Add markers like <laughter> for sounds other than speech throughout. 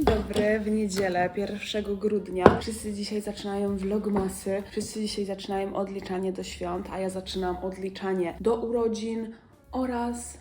Dzień dobry, w niedzielę 1 grudnia. Wszyscy dzisiaj zaczynają vlogmasy, wszyscy dzisiaj zaczynają odliczanie do świąt, a ja zaczynam odliczanie do urodzin oraz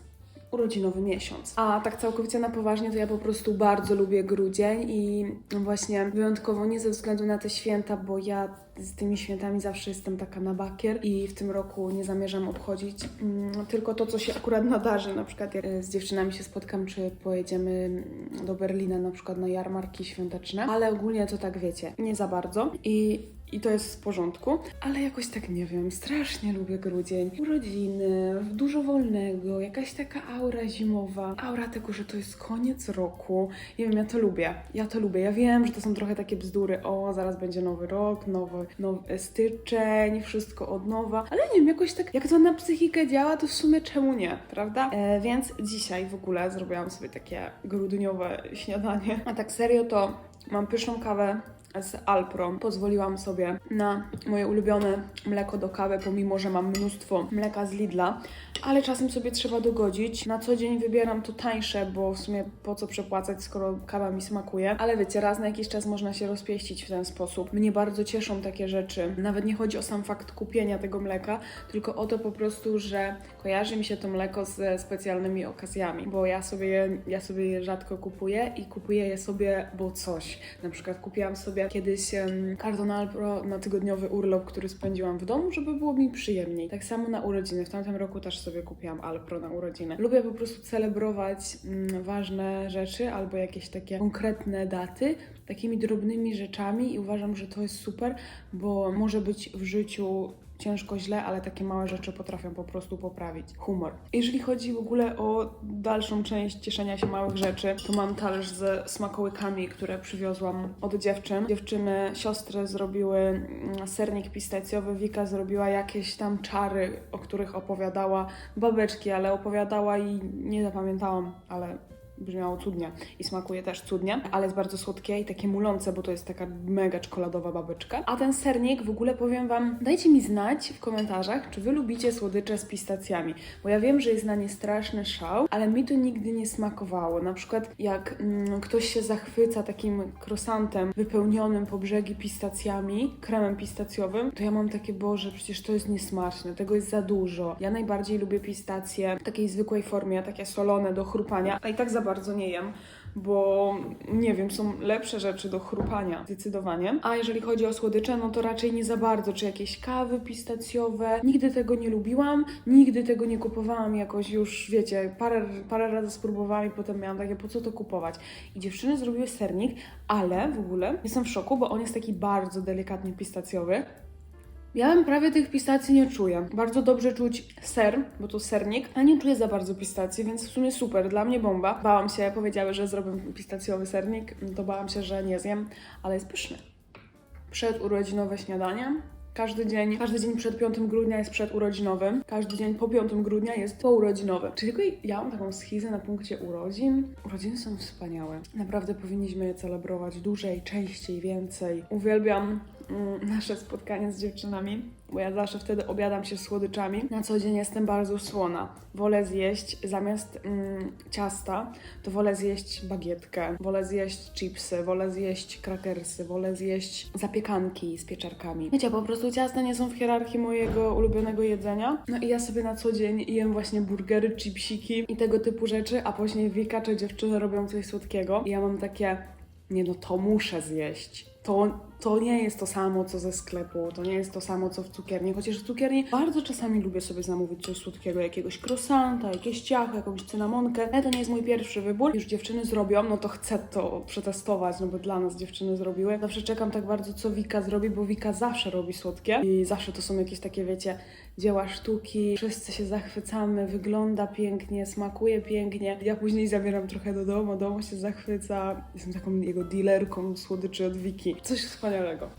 urodzinowy miesiąc. A tak całkowicie na poważnie, to ja po prostu bardzo lubię grudzień i właśnie wyjątkowo nie ze względu na te święta, bo ja z tymi świętami zawsze jestem taka na bakier i w tym roku nie zamierzam obchodzić mm, tylko to, co się akurat nadarzy. Na przykład jak e, z dziewczynami się spotkam, czy pojedziemy mm, do Berlina na przykład na jarmarki świąteczne, ale ogólnie to tak wiecie, nie za bardzo i i to jest w porządku, ale jakoś tak nie wiem, strasznie lubię grudzień. Urodziny, dużo wolnego, jakaś taka aura zimowa, aura tego, że to jest koniec roku. Nie wiem, ja to lubię, ja to lubię. Ja wiem, że to są trochę takie bzdury, o, zaraz będzie nowy rok, nowy, nowy styczeń, wszystko od nowa, ale nie wiem, jakoś tak, jak to na psychikę działa, to w sumie czemu nie, prawda? E, więc dzisiaj w ogóle zrobiłam sobie takie grudniowe śniadanie, a tak serio to mam pyszną kawę, z Alpro. Pozwoliłam sobie na moje ulubione mleko do kawy, pomimo że mam mnóstwo mleka z Lidla, ale czasem sobie trzeba dogodzić. Na co dzień wybieram to tańsze, bo w sumie po co przepłacać, skoro kawa mi smakuje. Ale wiecie, raz na jakiś czas można się rozpieścić w ten sposób. Mnie bardzo cieszą takie rzeczy. Nawet nie chodzi o sam fakt kupienia tego mleka, tylko o to po prostu, że kojarzy mi się to mleko ze specjalnymi okazjami, bo ja sobie, je- ja sobie je rzadko kupuję i kupuję je sobie, bo coś. Na przykład kupiłam sobie kiedyś em, karton Alpro na tygodniowy urlop, który spędziłam w domu, żeby było mi przyjemniej. Tak samo na urodziny. W tamtym roku też sobie kupiłam Alpro na urodziny. Lubię po prostu celebrować mm, ważne rzeczy albo jakieś takie konkretne daty takimi drobnymi rzeczami i uważam, że to jest super, bo może być w życiu ciężko źle, ale takie małe rzeczy potrafią po prostu poprawić humor. Jeżeli chodzi w ogóle o dalszą część cieszenia się małych rzeczy, to mam talerz ze smakołykami, które przywiozłam od dziewczyn. Dziewczyny, siostry zrobiły mm, sernik pistacjowy, Wika zrobiła jakieś tam czary, o których opowiadała babeczki, ale opowiadała i nie zapamiętałam, ale brzmiało cudnie i smakuje też cudnie, ale jest bardzo słodkie i takie mulące, bo to jest taka mega czekoladowa babeczka. A ten sernik w ogóle powiem Wam, dajcie mi znać w komentarzach, czy Wy lubicie słodycze z pistacjami, bo ja wiem, że jest na nie straszny szał, ale mi to nigdy nie smakowało. Na przykład jak mm, ktoś się zachwyca takim croissantem wypełnionym po brzegi pistacjami, kremem pistacjowym, to ja mam takie, Boże, przecież to jest niesmaczne, tego jest za dużo. Ja najbardziej lubię pistacje w takiej zwykłej formie, takie solone do chrupania, a i tak za bardzo nie jem, bo nie wiem, są lepsze rzeczy do chrupania, zdecydowanie. A jeżeli chodzi o słodycze, no to raczej nie za bardzo, czy jakieś kawy pistacjowe. Nigdy tego nie lubiłam, nigdy tego nie kupowałam jakoś już, wiecie, parę, parę razy spróbowałam i potem miałam takie, po co to kupować? I dziewczyny zrobiły sernik, ale w ogóle jestem w szoku, bo on jest taki bardzo delikatnie pistacjowy. Ja bym prawie tych pistacji nie czuję. Bardzo dobrze czuć ser, bo to sernik, a nie czuję za bardzo pistacji, więc w sumie super, dla mnie bomba. Bałam się, powiedziały, że zrobię pistacjowy sernik, to bałam się, że nie zjem, ale jest pyszny. Przedurodzinowe śniadanie. Każdy dzień, każdy dzień przed 5 grudnia jest przedurodzinowym, każdy dzień po 5 grudnia jest pourodzinowy. Czyli tylko ja mam taką schizę na punkcie urodzin. Urodziny są wspaniałe. Naprawdę powinniśmy je celebrować dłużej, częściej, więcej. Uwielbiam nasze spotkania z dziewczynami, bo ja zawsze wtedy obiadam się słodyczami. Na co dzień jestem bardzo słona. Wolę zjeść zamiast mm, ciasta, to wolę zjeść bagietkę, wolę zjeść chipsy, wolę zjeść krakersy, wolę zjeść zapiekanki z pieczarkami. Wiecie, po prostu ciasta nie są w hierarchii mojego ulubionego jedzenia. No i ja sobie na co dzień jem właśnie burgery, chipsiki i tego typu rzeczy, a później Wika czy dziewczyny robią coś słodkiego i ja mam takie, nie no to muszę zjeść. To, to nie jest to samo, co ze sklepu, to nie jest to samo, co w cukierni, chociaż w cukierni bardzo czasami lubię sobie zamówić coś słodkiego, jakiegoś croissanta, jakieś ciacho, jakąś cynamonkę, ale to nie jest mój pierwszy wybór. Już dziewczyny zrobią, no to chcę to przetestować, no bo dla nas dziewczyny zrobiły. Zawsze czekam tak bardzo, co Wika zrobi, bo Wika zawsze robi słodkie i zawsze to są jakieś takie, wiecie, dzieła sztuki, wszyscy się zachwycamy, wygląda pięknie, smakuje pięknie. Ja później zabieram trochę do domu, domu się zachwyca, jestem taką jego dealerką słodyczy od Wiki. Coś wspaniałego.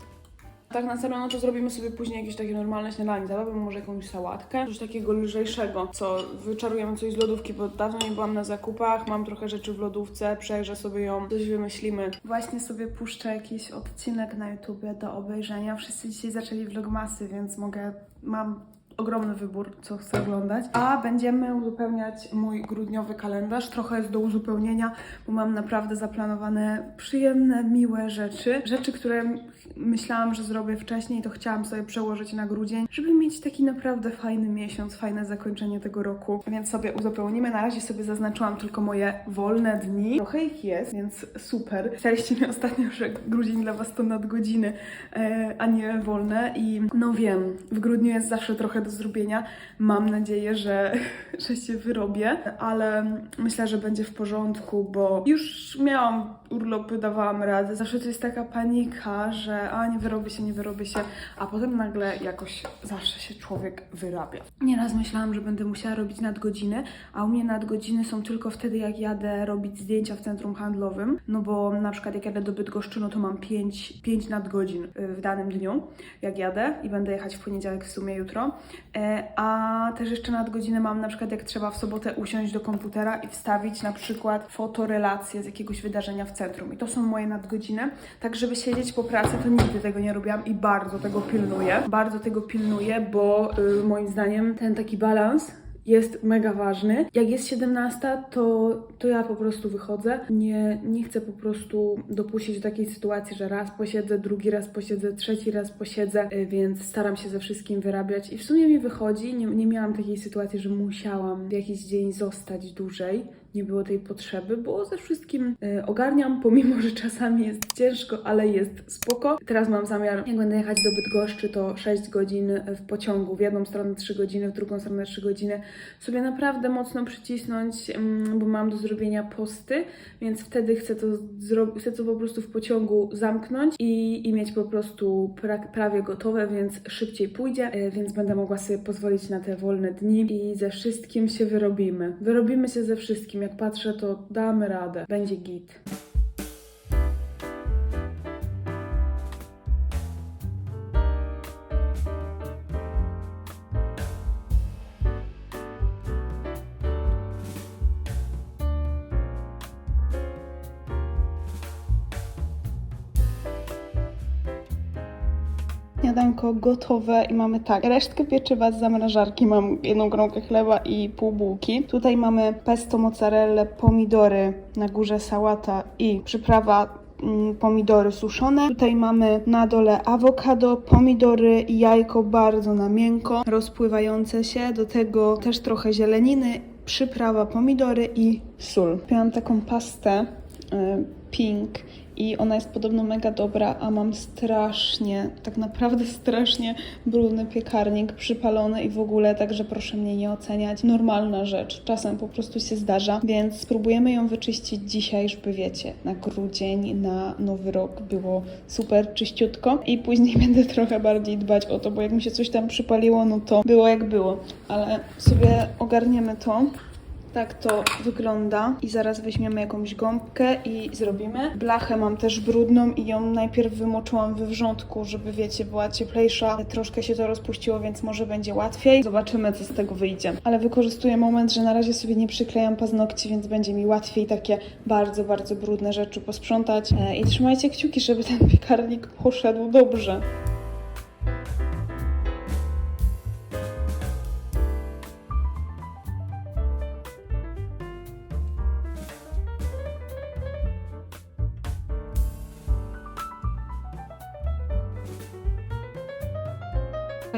Tak na serio, no to zrobimy sobie później jakieś takie normalne śniadanie. Zabawimy może jakąś sałatkę, coś takiego lżejszego, co wyczarujemy coś z lodówki, bo dawno nie byłam na zakupach, mam trochę rzeczy w lodówce, przejrzę sobie ją, coś wymyślimy. Właśnie sobie puszczę jakiś odcinek na YouTubie do obejrzenia. Wszyscy dzisiaj zaczęli vlogmasy, więc mogę, mam ogromny wybór, co chcę oglądać. A będziemy uzupełniać mój grudniowy kalendarz. Trochę jest do uzupełnienia, bo mam naprawdę zaplanowane przyjemne, miłe rzeczy. Rzeczy, które myślałam, że zrobię wcześniej, to chciałam sobie przełożyć na grudzień, żeby mieć taki naprawdę fajny miesiąc, fajne zakończenie tego roku. Więc sobie uzupełnimy. Na razie sobie zaznaczyłam tylko moje wolne dni. Trochę ich jest, więc super. Pisaliście mi ostatnio, że grudzień dla Was to nadgodziny, e, a nie wolne. I no wiem, w grudniu jest zawsze trochę do zrobienia. Mam nadzieję, że, <laughs> że się wyrobię, ale myślę, że będzie w porządku, bo już miałam urlopy, dawałam radę. Zawsze to jest taka panika, że a nie wyrobię się, nie wyrobię się, a potem nagle jakoś zawsze się człowiek wyrabia. Nieraz myślałam, że będę musiała robić nadgodziny, a u mnie nadgodziny są tylko wtedy, jak jadę robić zdjęcia w centrum handlowym, no bo na przykład jak jadę do Bydgoszczy, no to mam 5, 5 nadgodzin y, w danym dniu, jak jadę i będę jechać w poniedziałek w sumie jutro, E, a też jeszcze nadgodziny mam na przykład jak trzeba w sobotę usiąść do komputera i wstawić na przykład fotorelację z jakiegoś wydarzenia w centrum i to są moje nadgodziny, tak żeby siedzieć po pracy to nigdy tego nie robiłam i bardzo tego pilnuję, bardzo tego pilnuję, bo y, moim zdaniem ten taki balans jest mega ważny. Jak jest 17, to, to ja po prostu wychodzę. Nie, nie chcę po prostu dopuścić do takiej sytuacji, że raz posiedzę, drugi raz posiedzę, trzeci raz posiedzę, y, więc staram się ze wszystkim wyrabiać i w sumie mi wychodzi. Nie, nie miałam takiej sytuacji, że musiałam w jakiś dzień zostać dłużej. Nie było tej potrzeby, bo ze wszystkim y, ogarniam, pomimo że czasami jest ciężko, ale jest spoko. Teraz mam zamiar, jak będę jechać do Bydgoszczy, to 6 godzin w pociągu, w jedną stronę 3 godziny, w drugą stronę 3 godziny, sobie naprawdę mocno przycisnąć, mm, bo mam do zrobienia posty, więc wtedy chcę to, chcę to po prostu w pociągu zamknąć i, i mieć po prostu pra- prawie gotowe, więc szybciej pójdzie, y, więc będę mogła sobie pozwolić na te wolne dni i ze wszystkim się wyrobimy. Wyrobimy się ze wszystkim. Jak patrzę, to damy radę. Będzie git. Śniadanko gotowe i mamy tak, resztkę pieczywa z zamrażarki, mam jedną kromkę chleba i pół bułki. Tutaj mamy pesto, mozzarellę, pomidory, na górze sałata i przyprawa mm, pomidory suszone. Tutaj mamy na dole awokado, pomidory jajko bardzo na miękko, rozpływające się. Do tego też trochę zieleniny, przyprawa pomidory i sól. Miałam taką pastę y, pink i ona jest podobno mega dobra, a mam strasznie, tak naprawdę strasznie brudny piekarnik przypalony i w ogóle, także proszę mnie nie oceniać. Normalna rzecz, czasem po prostu się zdarza, więc spróbujemy ją wyczyścić dzisiaj, żeby wiecie, na grudzień, na nowy rok było super czyściutko i później <laughs> będę trochę bardziej dbać o to, bo jak mi się coś tam przypaliło, no to było jak było, ale sobie ogarniemy to. Tak to wygląda i zaraz weźmiemy jakąś gąbkę i zrobimy. Blachę mam też brudną i ją najpierw wymoczyłam we wrzątku, żeby wiecie, była cieplejsza. Troszkę się to rozpuściło, więc może będzie łatwiej. Zobaczymy, co z tego wyjdzie. Ale wykorzystuję moment, że na razie sobie nie przyklejam paznokci, więc będzie mi łatwiej takie bardzo, bardzo brudne rzeczy posprzątać. E, I trzymajcie kciuki, żeby ten piekarnik poszedł dobrze.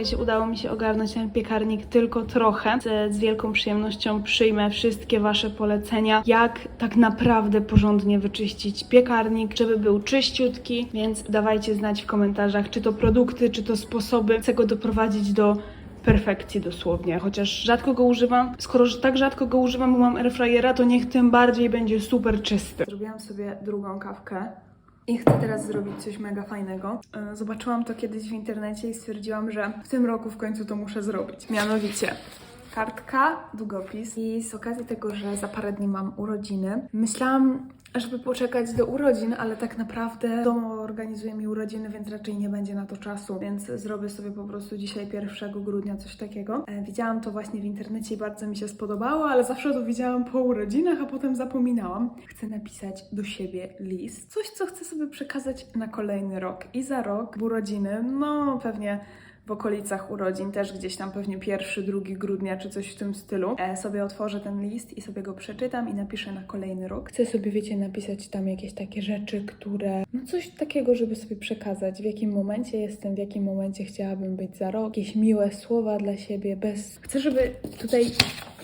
Słuchajcie, udało mi się ogarnąć ten piekarnik tylko trochę. Z, z wielką przyjemnością przyjmę wszystkie Wasze polecenia, jak tak naprawdę porządnie wyczyścić piekarnik, żeby był czyściutki, więc dawajcie znać w komentarzach, czy to produkty, czy to sposoby. Chcę go doprowadzić do perfekcji dosłownie, chociaż rzadko go używam. Skoro tak rzadko go używam, bo mam airfryera, to niech tym bardziej będzie super czysty. Zrobiłam sobie drugą kawkę. I chcę teraz zrobić coś mega fajnego. E, Zobaczyłam to kiedyś w internecie i stwierdziłam, że w tym roku w końcu to muszę zrobić. Mianowicie kartka, długopis i z okazji tego, że za parę dni mam urodziny, myślałam, żeby poczekać do urodzin, ale tak naprawdę dom organizuje mi urodziny, więc raczej nie będzie na to czasu, więc zrobię sobie po prostu dzisiaj 1 grudnia coś takiego. E, widziałam to właśnie w internecie i bardzo mi się spodobało, ale zawsze to widziałam po urodzinach, a potem zapominałam. Chcę napisać do siebie list, coś co chcę sobie przekazać na kolejny rok i za rok w urodziny, no pewnie w okolicach urodzin, też gdzieś tam pewnie pierwszy, drugi grudnia czy coś w tym stylu, e, sobie otworzę ten list i sobie go przeczytam i napiszę na kolejny rok. Chcę sobie, wiecie, napisać tam jakieś takie rzeczy, które, no coś takiego, żeby sobie przekazać, w jakim momencie jestem, w jakim momencie chciałabym być za rok, jakieś miłe słowa dla siebie, bez... Chcę, żeby tutaj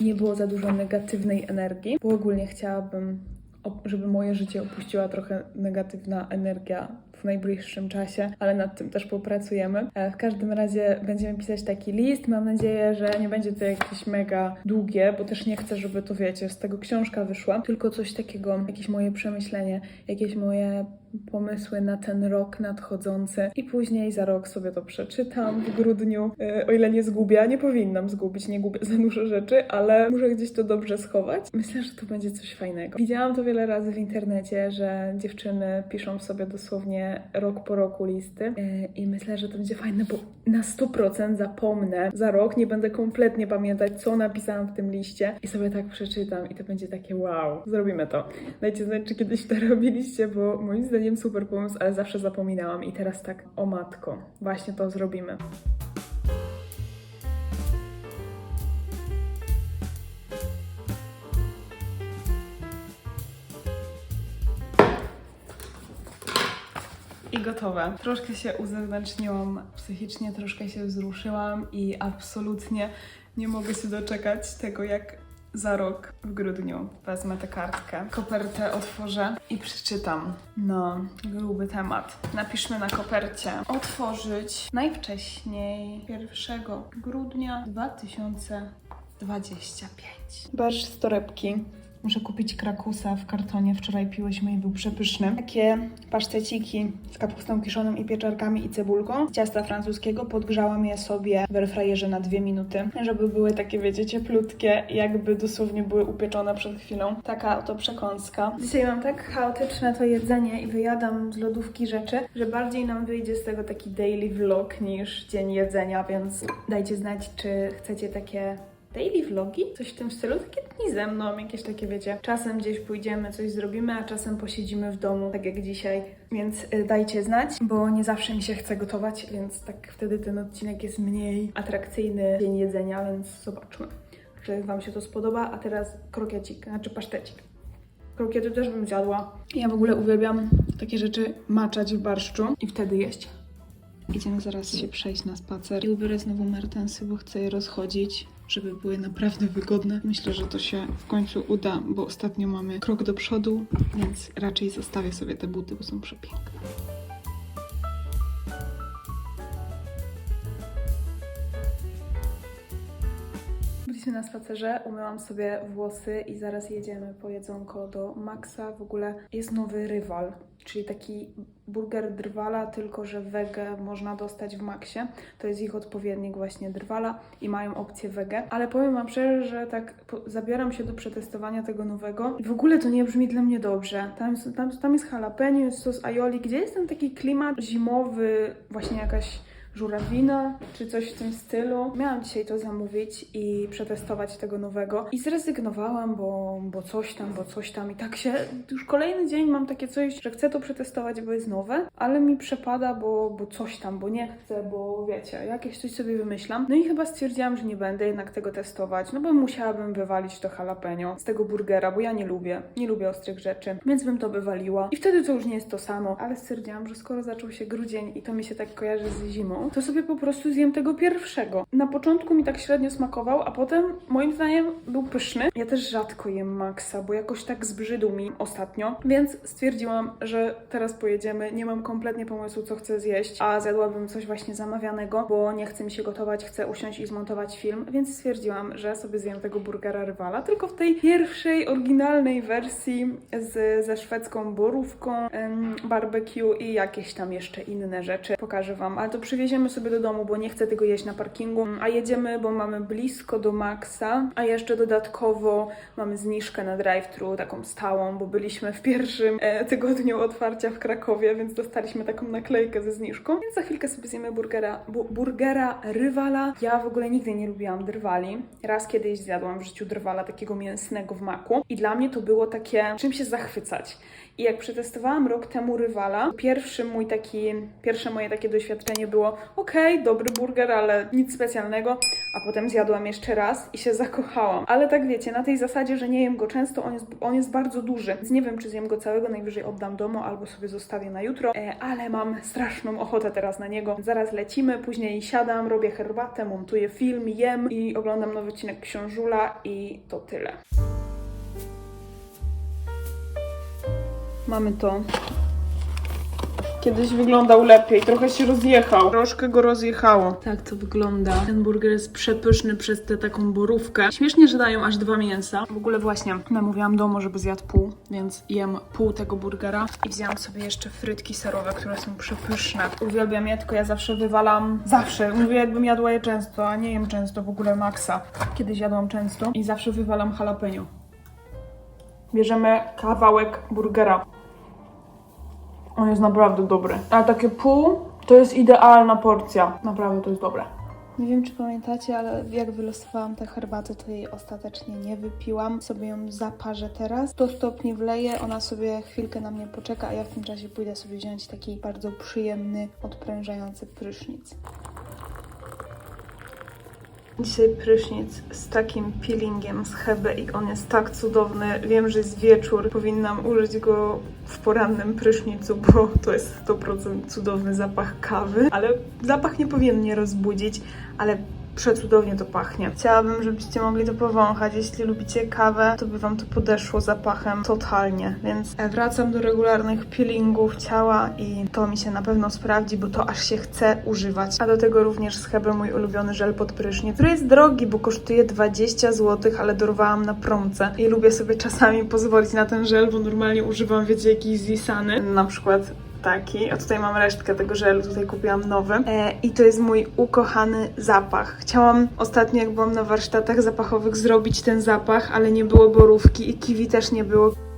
nie było za dużo negatywnej energii, bo ogólnie chciałabym żeby moje życie opuściła trochę negatywna energia w najbliższym czasie, ale nad tym też popracujemy. E, W każdym razie będziemy pisać taki list. Mam nadzieję, że nie będzie to jakieś mega długie, bo też nie chcę, żeby to wiecie, z tego książka wyszła, tylko coś takiego, jakieś moje przemyślenie, jakieś moje pomysły na ten rok nadchodzący i później za rok sobie to przeczytam w grudniu. E, O ile nie zgubię, a nie powinnam zgubić, nie gubię za dużo rzeczy, ale muszę gdzieś to dobrze schować. Myślę, że to będzie coś fajnego. Widziałam to wiele razy w internecie, że dziewczyny piszą sobie dosłownie rok po roku listy E, i myślę, że to będzie fajne, bo na 100% zapomnę za rok, nie będę kompletnie pamiętać, co napisałam w tym liście i sobie tak przeczytam i to będzie takie wow, zrobimy to. Dajcie znać, czy kiedyś to <laughs> robiliście, bo moim zdaniem super pomysł, ale zawsze zapominałam i teraz tak, o matko, właśnie to zrobimy. I gotowe. Troszkę się uzewnętrzniłam psychicznie, troszkę się wzruszyłam i absolutnie nie mogę się doczekać tego, jak za rok w grudniu wezmę tę kartkę, kopertę otworzę i przeczytam. No, gruby temat. Napiszmy na kopercie. Otworzyć najwcześniej 1 grudnia 2025. Barsz z torebki. Muszę kupić krakusa w kartonie. Wczoraj piłyśmy i był przepyszny. Takie paszteciki z kapustą kiszoną i pieczarkami i cebulką. Z ciasta francuskiego podgrzałam je sobie w airfryerze na dwie minuty, żeby były takie, wiecie, cieplutkie, jakby dosłownie były upieczone przed chwilą. Taka oto przekąska. Dzisiaj mam tak chaotyczne to jedzenie i wyjadam z lodówki rzeczy, że bardziej nam wyjdzie z tego taki daily vlog niż dzień jedzenia, więc dajcie znać, czy chcecie takie daily vlogi, coś w tym stylu, takie dni ze mną, jakieś takie wiecie. Czasem gdzieś pójdziemy, coś zrobimy, a czasem posiedzimy w domu, tak jak dzisiaj. Więc y, dajcie znać, bo nie zawsze mi się chce gotować, więc tak wtedy ten odcinek jest mniej atrakcyjny dzień jedzenia, więc zobaczmy, czy Wam się to spodoba. A teraz krokiecik, znaczy pasztecik. Krokiety też bym zjadła. Ja w ogóle uwielbiam takie rzeczy maczać w barszczu i wtedy jeść. Idziemy zaraz się przejść na spacer i ubiorę znowu mertensy, bo chcę je rozchodzić, żeby były naprawdę wygodne. Myślę, że to się w końcu uda, bo ostatnio mamy krok do przodu, więc raczej zostawię sobie te buty, bo są przepiękne. Byliśmy na spacerze, umyłam sobie włosy i zaraz jedziemy po jedzonko do Maxa. W ogóle jest nowy rywal, czyli taki burger drwala, tylko że wege można dostać w Maxie. To jest ich odpowiednik właśnie drwala i mają opcję wege. Ale powiem Wam szczerze, że tak zabieram się do przetestowania tego nowego w ogóle to nie brzmi dla mnie dobrze. Tam, tam, tam jest jalapeno, jest sos aioli, gdzie jest ten taki klimat zimowy, właśnie jakaś żurawina, czy coś w tym stylu. Miałam dzisiaj to zamówić i przetestować tego nowego i zrezygnowałam, bo, bo coś tam, bo coś tam i tak się, już kolejny dzień mam takie coś, że chcę to przetestować, bo jest nowe, ale mi przepada, bo, bo coś tam, bo nie chcę, bo wiecie, jakieś coś sobie wymyślam. No i chyba stwierdziłam, że nie będę jednak tego testować, no bo musiałabym wywalić to jalapeno z tego burgera, bo ja nie lubię, nie lubię ostrych rzeczy, więc bym to wywaliła i wtedy to już nie jest to samo, ale stwierdziłam, że skoro zaczął się grudzień i to mi się tak kojarzy z zimą, to sobie po prostu zjem tego pierwszego. Na początku mi tak średnio smakował, a potem moim zdaniem był pyszny. Ja też rzadko jem Maxa, bo jakoś tak zbrzydł mi ostatnio, więc stwierdziłam, że teraz pojedziemy. Nie mam kompletnie pomysłu, co chcę zjeść, a zjadłabym coś właśnie zamawianego, bo nie chce mi się gotować, chcę usiąść i zmontować film, więc stwierdziłam, że sobie zjem tego burgera rywala, tylko w tej pierwszej, oryginalnej wersji z, ze szwedzką borówką, em, barbecue i jakieś tam jeszcze inne rzeczy. Pokażę Wam, ale to przywieziemy sobie do domu, bo nie chcę tego jeść na parkingu, a jedziemy, bo mamy blisko do Maxa, a jeszcze dodatkowo mamy zniżkę na drive-thru, taką stałą, bo byliśmy w pierwszym e, tygodniu otwarcia w Krakowie, więc dostaliśmy taką naklejkę ze zniżką, więc za chwilkę sobie zjemy burgera, bu, burgera rywala. Ja w ogóle nigdy nie lubiłam drwali. Raz kiedyś zjadłam w życiu drwala takiego mięsnego w maku i dla mnie to było takie, czym się zachwycać. I jak przetestowałam rok temu rywala, pierwszy mój taki, pierwsze moje takie doświadczenie było okej, dobry burger, ale nic specjalnego. A potem zjadłam jeszcze raz i się zakochałam. Ale tak wiecie, na tej zasadzie, że nie jem go często, on jest, on jest bardzo duży. Więc nie wiem, czy zjem go całego, najwyżej oddam domu albo sobie zostawię na jutro. E, ale mam straszną ochotę teraz na niego. Zaraz lecimy, później siadam, robię herbatę, montuję film, jem i oglądam nowy odcinek Książula i to tyle. Mamy to. Kiedyś wyglądał lepiej, trochę się rozjechał. Troszkę go rozjechało. Tak to wygląda. Ten burger jest przepyszny przez tę taką borówkę. Śmiesznie, że dają aż dwa mięsa. W ogóle właśnie namówiłam domu, żeby zjadł pół, więc jem pół tego burgera. I wzięłam sobie jeszcze frytki serowe, które są przepyszne. Uwielbiam je, tylko ja zawsze wywalam. Zawsze. Mówię, jakbym jadła je często, a nie jem często w ogóle maksa. Kiedyś jadłam często i zawsze wywalam jalapeno. Bierzemy kawałek burgera. On jest naprawdę dobry. A takie pół to jest idealna porcja. Naprawdę to jest dobre. Nie wiem, czy pamiętacie, ale jak wylosowałam tę herbatę, to jej ostatecznie nie wypiłam. Sobie ją zaparzę teraz. 100 stopni wleję, ona sobie chwilkę na mnie poczeka, a ja w tym czasie pójdę sobie wziąć taki bardzo przyjemny, odprężający prysznic. Dzisiaj prysznic z takim peelingiem z Hebe i on jest tak cudowny. Wiem, że jest wieczór, powinnam użyć go w porannym prysznicu, bo to jest 100% cudowny zapach kawy, ale zapach nie powinien mnie rozbudzić, ale przecudownie to pachnie. Chciałabym, żebyście mogli to powąchać. Jeśli lubicie kawę, to by wam to podeszło zapachem totalnie, więc e, wracam do regularnych peelingów ciała i to mi się na pewno sprawdzi, bo to aż się chce używać. A do tego również z Hebe mój ulubiony żel pod prysznic, który jest drogi, bo kosztuje 20 zł, ale dorwałam na promce i lubię sobie czasami pozwolić na ten żel, bo normalnie używam, wiecie, jakiś zisany, na przykład taki, a tutaj mam resztkę tego żelu, tutaj kupiłam nowy e, i to jest mój ukochany zapach. Chciałam ostatnio, jak byłam na warsztatach zapachowych, zrobić ten zapach, ale nie było borówki i kiwi też nie było.